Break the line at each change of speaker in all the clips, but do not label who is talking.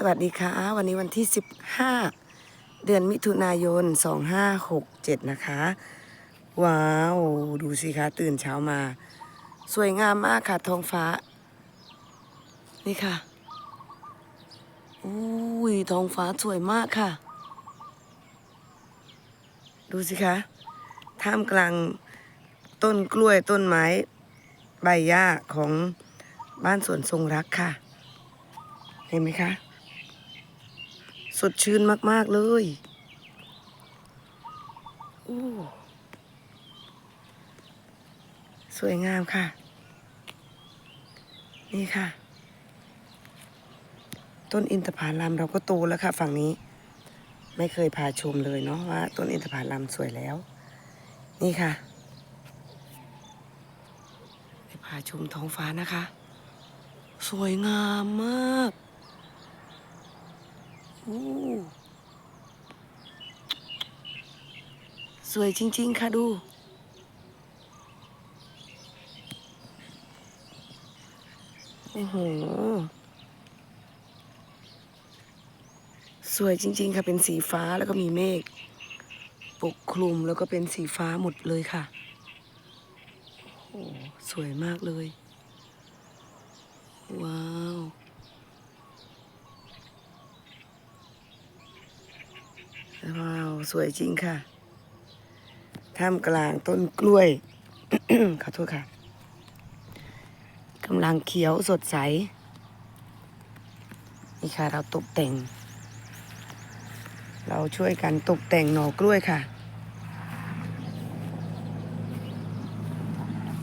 สวัสดีค่ะ วันนี้วันที่ 15 เดือนมิถุนายน 2567 นะคะ ว้าว ดูสิคะตื่นเช้ามา สวยงามมากค่ะท้องฟ้า นี่ค่ะอุ้ยท้องฟ้าสวยมากค่ะ ดูสิคะ ท่ามกลางต้นกล้วยต้นไม้ ใบหญ้าของบ้านสวนทรงรักค่ะ เห็นไหมคะ สดชื่นมาก ๆ เลยโอ้สวยงามค่ะ นี่ค่ะ ต้นอินทผลัมเราก็โตแล้วค่ะ ฝั่งนี้ ไม่เคยพาชมเลยเนาะว่า ต้นอินทผลัมสวยแล้ว นี่ค่ะไปพาชมท้องฟ้านะคะ สวยงามมากโอ้ สวยจริง ๆ ค่ะดู โอ้โห สวยจริง ๆ ค่ะ เป็นสีฟ้าแล้วก็มีเมฆปกคลุมแล้วก็เป็นสีฟ้าหมดเลยค่ะ โอ้โหสวยมากเลย ว้าว ว้าว สวยจริงค่ะท่ามกลางต้นกล้วย ขอโทษค่ะกำลังเขียวสดใส นี่ค่ะเราตกแต่ง เราช่วยกันตกแต่งหน่อกล้วยค่ะ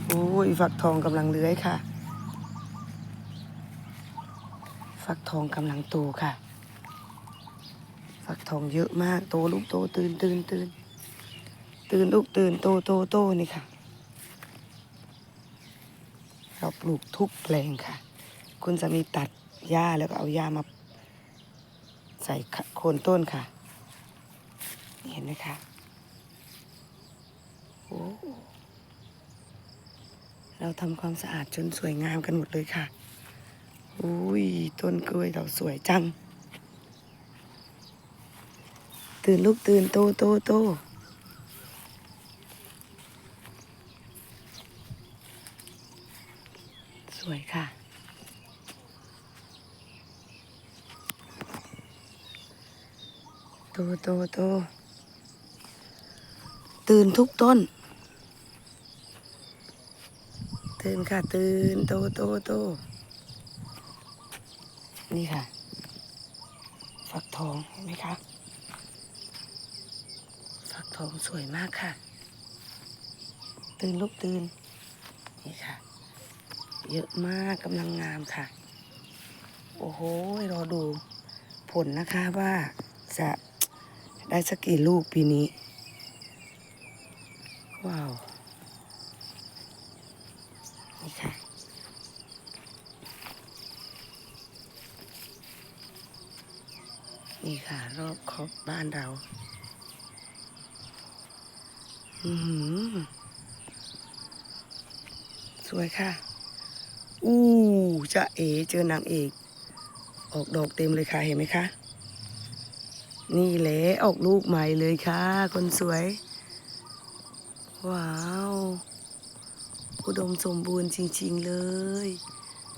โอ้ยฟักทองกำลังเลื้อยค่ะฟักทองกำลังโตค่ะ ฟักทองเยอะมาก โตลูกโตตื่นตื่นตื่นตื่นลูกตื่นโตโตโตนี่ค่ะ เราปลูกทุกแปลงค่ะ คุณจะมีตัดหญ้าแล้วก็เอาหญ้ามาใส่โคนต้นค่ะ เห็นไหมคะโอ้เราทำความสะอาดจนสวยงามกันหมดเลยค่ะ อุ้ยต้นกล้วยเราสวยจัง ตื่นลูกตื่นโตโตโตสวยค่ะโตโตโตตื่นทุกต้น ตื่นค่ะ ตื่นโตโตโตนี่ค่ะฟักทองเห็นไหมคะ ทองสวยมากค่ะ ตื่นลูกตื่น นี่ค่ะ เยอะมากกำลังงามค่ะ โอ้โหรอดูผลนะคะว่าจะได้สักกี่ลูกปีนี้ ว้าว นี่ค่ะ นี่ค่ะ รอบขอบบ้านเรา สวยค่ะ อู้จะเอเจอนางเอก ออกดอกเต็มเลยค่ะ เห็นไหมคะ นี่แหละออกลูกใหม่เลยค่ะ คนสวย ว้าวอุดมสมบูรณ์จริง ๆ เลย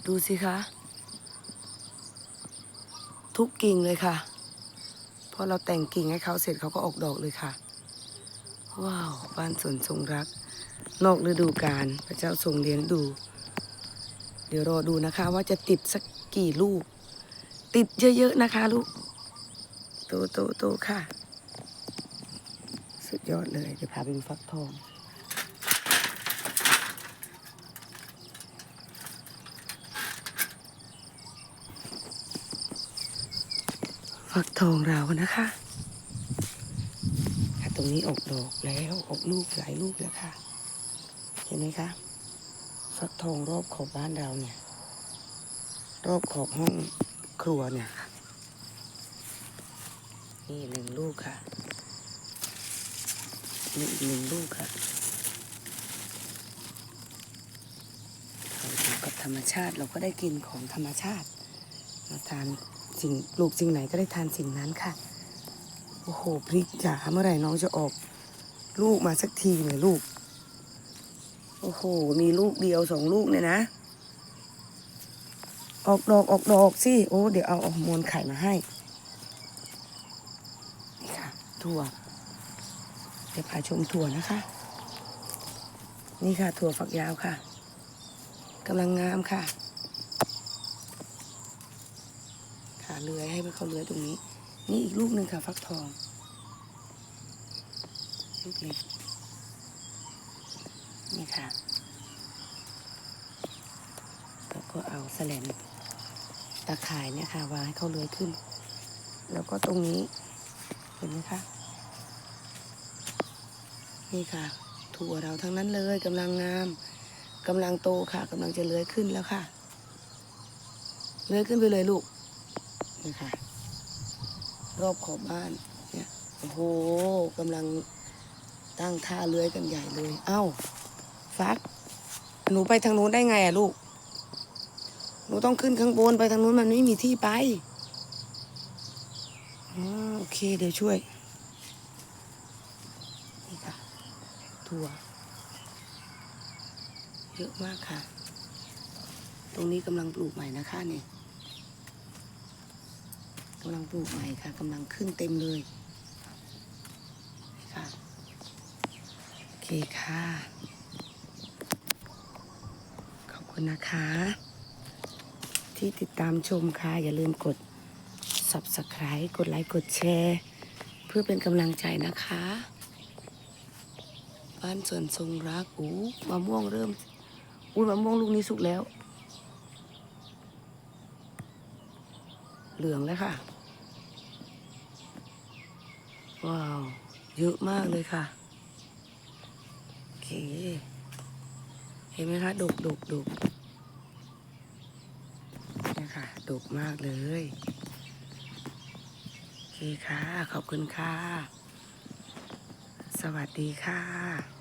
ดูสิคะ ทุกกิ่งเลยค่ะ พอเราแต่งกิ่งให้เขาเสร็จเขาก็ออกดอกเลยค่ะ ว้าวบ้านสวนทรงรัก นอกฤดูกาลพระเจ้าทรงเลี้ยงดู เดี๋ยวรอดูนะคะว่าจะติดสักกี่ลูก ติดเยอะๆนะคะลูก โตโตโตค่ะ สุดยอดเลย เดี๋ยวพาไปดูฟักทองฟักทองเรานะคะค่ะ ตรงนี้ออกดอกแล้วออกลูกหลายลูกแล้วค่ะ เห็นไหมคะฟักทองรอบขอบบ้านเราเนี่ย รอบขอบห้องครัวเนี่ยค่ะนี่หนึ่งลูกค่ะนี่อีกหนึ่งลูกค่ะเราอยู่กับธรรมชาติเราก็ได้กินของธรรมชาติมาทานสิ่งปลูกสิ่งไหนก็ได้ทานสิ่งนั้นค่ะ โอ้โหพริกจ๋าเมื่อไหร่น้องจะออก ลูกมาสักทีเนี่ยลูก โอ้โห มีลูกเดียวสองลูกเนี่ยนะ ออกดอกออกดอกสิ โอ้เดี๋ยวเอาเอามวลไข่มาให้นี่ค่ะถั่วเดี๋ยวพาชมถั่วนะคะ นี่ค่ะถั่วฝักยาวค่ะกำลังงามค่ะค่ะเลื้อยให้เขาเลื้อยตรงนี้ นี่อีกลูกหนึ่งค่ะฟักทอง ลูกเล็ก นี่ค่ะ แล้วก็เอาแสลนตะข่ายเนี่ยค่ะ วางให้เขาเลื้อยขึ้น แล้วก็ตรงนี้ เห็นไหมคะ นี่ค่ะ ถั่วเราทั้งนั้นเลยกำลังงามกำลังโตค่ะกำลังจะเลื้อยขึ้นแล้วค่ะ เลื้อยขึ้นไปเลยลูก นี่ค่ะ รอบขอบบ้านเนี่ยโอ้โหกำลังตั้งท่าเลื้อยกันใหญ่เลย เอ้า ฟัก หนูไปทางนู้นได้ไงอะลูก หนูต้องขึ้นข้างบนไปทางนู้นมันไม่มีที่ไปอโอเค เดี๋ยวช่วย นี่ค่ะถั่วเยอะมากค่ะ ตรงนี้กำลังปลูกใหม่นะคะเนี่ย กำลังปลูกใหม่ค่ะกำลังขึ้นเต็มเลยค่ะโอเคค่ะ ขอบคุณนะคะ ที่ติดตามชมค่ะ อย่าลืมกด subscribe กดไลค์กดแชร์ เพื่อเป็นกำลังใจนะคะ บ้านสวนทรงรักอู้มะม่วงเริ่มอุ้ยมะม่วงลูกนี้สุกแล้ว เหลืองแล้วค่ะ ว้าว เยอะมากเลยค่ะโอเคเห็นไหมคะดกดกดกนี่ค่ะดกมากเลยโอเคค่ะ ขอบคุณค่ะ สวัสดีค่ะ